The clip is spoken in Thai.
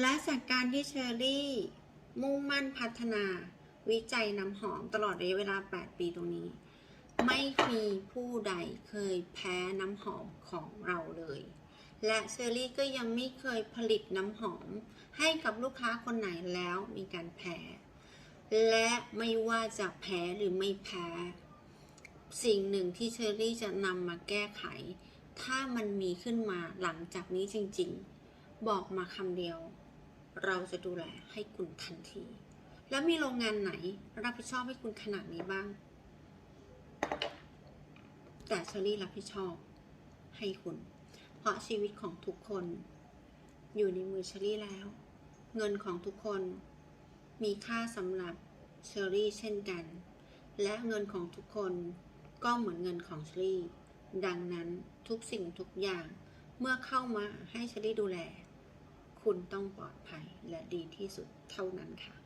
และจากการที่เชอรี่ มุ่งมั่นพัฒนาวิจัยน้ำหอมตลอดระยะเวลา 8 ปีตรงนี้ ไม่มีผู้ใดเคยแพ้น้ำหอมของเราเลย และเชอรี่ก็ยังไม่เคยผลิตน้ำหอม ให้กับลูกค้าคนไหนแล้วมีการแพ้ และไม่ว่าจะแพ้หรือไม่แพ้ สิ่งหนึ่งที่เชอรี่จะนำมาแก้ไข ถ้ามันมีขึ้นมาหลังจากนี้จริงๆ บอกมาคำเดียว เราจะดูแลให้คุณทันที แล้วมีโรงงานไหนรับผิดชอบให้คุณขนาดนี้บ้าง แต่เชอรี่รับผิดชอบให้คุณ เพราะชีวิตของทุกคน อยู่ในมือเชอรี่แล้ว เงินของทุกคนมีค่าสำหรับเชอรี่เช่นกัน และเงินของทุกคนก็เหมือนเงินของเชอรี่ ดังนั้นทุกสิ่งทุกอย่างเมื่อเข้ามาให้เชอรี่ดูแล คุณต้องปลอดภัยและดีที่สุดเท่านั้นค่ะ